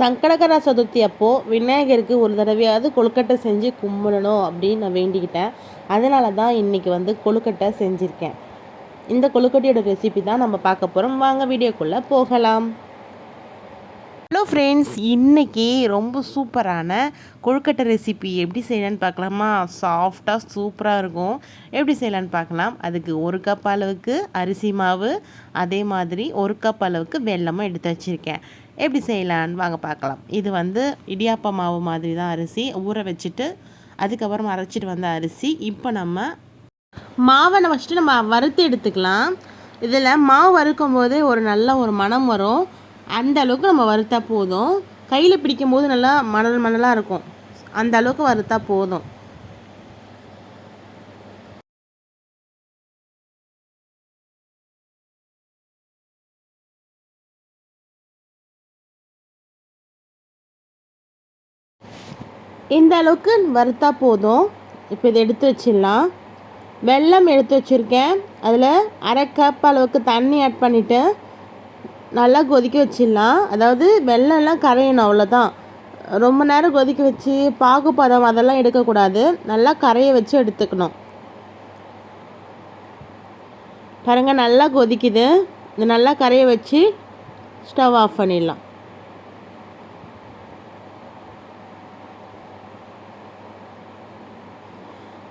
சங்கடகர சதுர்த்தி அப்போது விநாயகருக்கு ஒரு தடவையாவது கொழுக்கட்டை செஞ்சு கும்பிடணும் அப்படின்னு நான் வேண்டிக்கிட்டேன். அதனால தான் இன்றைக்கி வந்து கொழுக்கட்டை செஞ்சுருக்கேன். இந்த கொழுக்கட்டையோட ரெசிபி தான் நம்ம பார்க்க போகிறோம் வாங்க வீடியோக்குள்ளே போகலாம். ஹலோ ஃப்ரெண்ட்ஸ் இன்றைக்கி ரொம்ப சூப்பரான கொழுக்கட்டை ரெசிபி எப்படி செய்யலான்னு பார்க்கலாமா? சாஃப்டாக சூப்பராக இருக்கும். எப்படி செய்யலான்னு பார்க்கலாம்? அதுக்கு ஒரு கப் அளவுக்கு அரிசி மாவு அதே மாதிரி ஒரு கப் அளவுக்கு வெள்ளமும் எடுத்து வச்சுருக்கேன். எப்படி செய்யலான்னு வாங்க பார்க்கலாம். இது வந்து இடியாப்ப மாவு மாதிரி தான் அரிசி. ஊற வச்சுட்டு அதுக்கப்புறம் அரைச்சிட்டு வந்த அரிசி. இப்போ நம்ம மாவை நம்ம ஃபஸ்ட்டு நம்ம வறுத்து எடுத்துக்கலாம். இதில் மாவு வறுக்கும் போதே ஒரு நல்ல ஒரு மணம் வரும். அந்த அளவுக்கு நம்ம வறுத்தா போதும். கையில் பிடிக்கும் போது நல்லா மணல் மணலாக இருக்கும். அந்த அளவுக்கு வறுத்தா போதும். இந்த அளவுக்கு வறுத்தா போதும். இப்போ இதை எடுத்து வச்சிடலாம். வெல்லம் எடுத்து வச்சுருக்கேன். அதில் அரை கப் அளவுக்கு தண்ணி ஆட் பண்ணிவிட்டு நல்லா கொதிக்க வச்சிடலாம். அதாவது வெள்ளம்லாம் கரையணும் அவ்வளோதான் ரொம்ப நேரம் கொதிக்க வச்சு பாகுபதம் அதெல்லாம் எடுக்கக்கூடாது. நல்லா கரையை வச்சு எடுத்துக்கணும். பாருங்கள் நல்லா கொதிக்குது. இது நல்லா கரையை வச்சு ஸ்டவ் ஆஃப் பண்ணிடலாம்.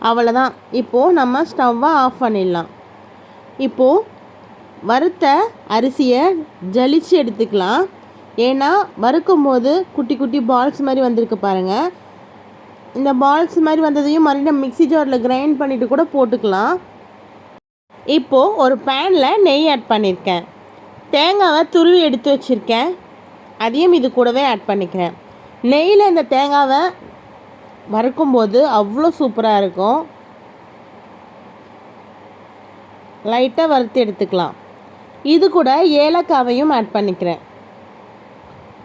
அவ்வளோதான் இப்போது நம்ம ஸ்டவ்வை ஆஃப் பண்ணிடலாம். இப்போது வறுத்த அரிசியை ஜலிச்சு எடுத்துக்கலாம். ஏன்னா வறுக்கும் போது குட்டி குட்டி பால்ஸ் மாதிரி வந்திருக்கு பாருங்கள் இந்த பால்ஸ் மாதிரி வந்ததையும் மறுபடியும் மிக்ஸி ஜாரில் கிரைண்ட் பண்ணிவிட்டு கூட போட்டுக்கலாம். இப்போது ஒரு பேனில் நெய் ஆட் பண்ணியிருக்கேன் தேங்காவை துருவி எடுத்து வச்சுருக்கேன். அதையும் இது கூடவே ஆட் பண்ணிக்கிறேன். நெய்யில் இந்த தேங்காவை வறுக்கும்போது அவ்வளோ சூப்பராக இருக்கும். லைட்டாக வறுத்து எடுத்துக்கலாம். இது கூட ஏலக்காவையும் ஆட் பண்ணிக்கிறேன்.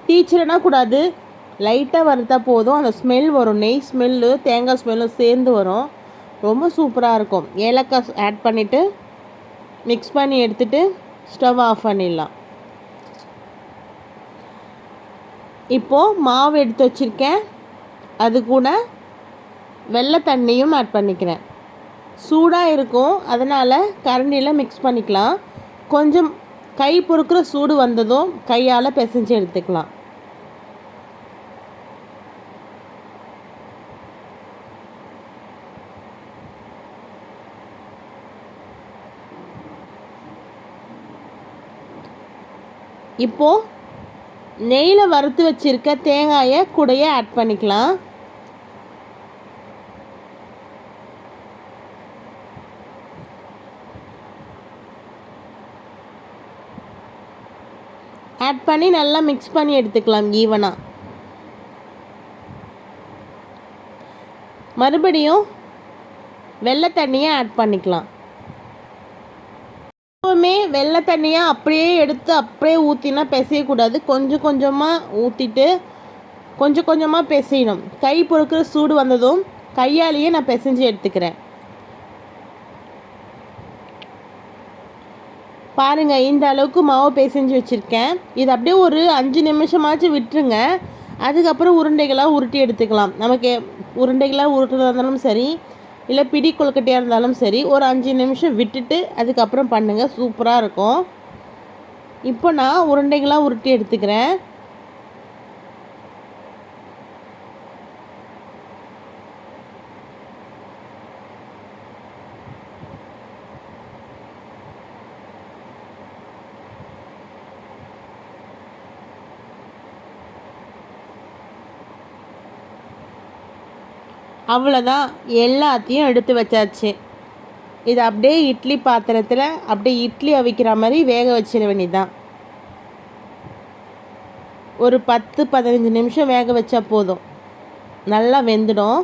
டீச்சர்னா கூடாது. லைட்டாக வறுத்தா போதும். அந்த ஸ்மெல் வரும். நெய் ஸ்மெல்லு தேங்காய் ஸ்மெல்லும் சேர்ந்து வரும். ரொம்ப சூப்பராக இருக்கும். ஏலக்காய் ஆட் பண்ணிவிட்டு மிக்ஸ் பண்ணி எடுத்துகிட்டு ஸ்டவ் ஆஃப் பண்ணிடலாம். இப்போது மாவு எடுத்து வச்சுருக்கேன். அது கூட வெள்ளை தண்ணியும் ஆட் பண்ணிக்கிறேன். சூடாக இருக்கும் அதனால் கரண்டியில் மிக்ஸ் பண்ணிக்கலாம். கொஞ்சம் கை பொறுக்கிற சூடு வந்ததும் கையால் பிசைஞ்சு எடுத்துக்கலாம். இப்போது நெய்யில் வறுத்து வச்சுருக்க தேங்காயை கூடையே ஆட் பண்ணிக்கலாம். ஆட் பண்ணி நல்லா மிக்ஸ் பண்ணி எடுத்துக்கலாம் ஈவனாக மறுபடியும் வெள்ளை தண்ணியை ஆட் பண்ணிக்கலாம். எப்போவுமே வெள்ளை தண்ணியை அப்படியே எடுத்து அப்படியே ஊற்றினா பிசையக்கூடாது. கொஞ்சம் கொஞ்சமாக ஊற்றிட்டு கொஞ்சம் கொஞ்சமாக பிசையணும். கை பொறுக்கிற சூடு வந்ததும் கையாலேயே நான் பிசைஞ்சு எடுத்துக்கிறேன். பாருங்கள் இந்த அளவுக்கு மாவு பேசஞ்சு வச்சுருக்கேன். இது அப்படியே ஒரு அஞ்சு நிமிஷமாச்சும் விட்டுருங்க. அதுக்கப்புறம் உருண்டைகளாக உருட்டி எடுத்துக்கலாம். நமக்கு உருண்டைகளாக உருட்டுறதா இருந்தாலும் சரி இல்லை பிடி கொழுக்கட்டையாக இருந்தாலும் சரி ஒரு அஞ்சு நிமிஷம் விட்டுட்டு அதுக்கப்புறம் பண்ணுங்கள் சூப்பராக இருக்கும். இப்போ நான் உருண்டைகளாக உருட்டி எடுத்துக்கிறேன். அவ்வளோதான் எல்லாத்தையும் எடுத்து வச்சாச்சு. இது அப்படியே இட்லி பாத்திரத்தில் அப்படியே இட்லி அவிக்கிற மாதிரி வேக வச்சிட வேண்டியதுதான். ஒரு பத்து பதினஞ்சு நிமிஷம் வேக வச்சா போதும். நல்லா வெந்துடும்.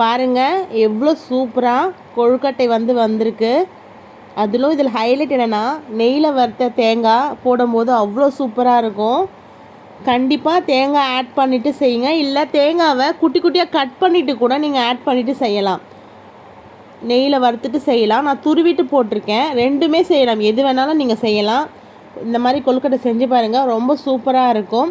பாருங்கள் எவ்வளோ சூப்பராக கொழுக்கட்டை வந்து வந்திருக்கு. அதிலும் இதில் ஹைலைட் என்னென்னா நெய்யில் வறுத்த தேங்காய் போடும்போது அவ்வளோ சூப்பராக இருக்கும். கண்டிப்பாக தேங்காய் ஆட் பண்ணிவிட்டு செய்யுங்க. இல்லை தேங்காவை குட்டி குட்டியாக கட் பண்ணிவிட்டு கூட நீங்கள் ஆட் பண்ணிவிட்டு செய்யலாம். நெய்யில் வறுத்துட்டு செய்யலாம். நான் துருவிட்டு போட்டிருக்கேன். ரெண்டுமே செய்யலாம். எது வேணாலும் நீங்கள் செய்யலாம். இந்த மாதிரி கொழுக்கட்டை செஞ்சு பாருங்கள் ரொம்ப சூப்பராக இருக்கும்.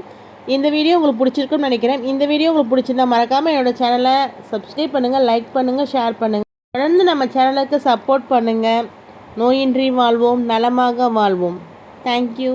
இந்த வீடியோ உங்களுக்கு பிடிச்சிருக்குன்னு நினைக்கிறேன். இந்த வீடியோ உங்களுக்கு பிடிச்சிருந்தா மறக்காமல் என்னோட சேனலை சப்ஸ்கிரைப் பண்ணுங்கள் லைக் பண்ணுங்கள் ஷேர் பண்ணுங்கள் தொடர்ந்து நம்ம சேனலுக்கு சப்போர்ட் பண்ணுங்கள் நோயின்றி வாழ்வோம் நலமாக வாழ்வோம். தேங்க்யூ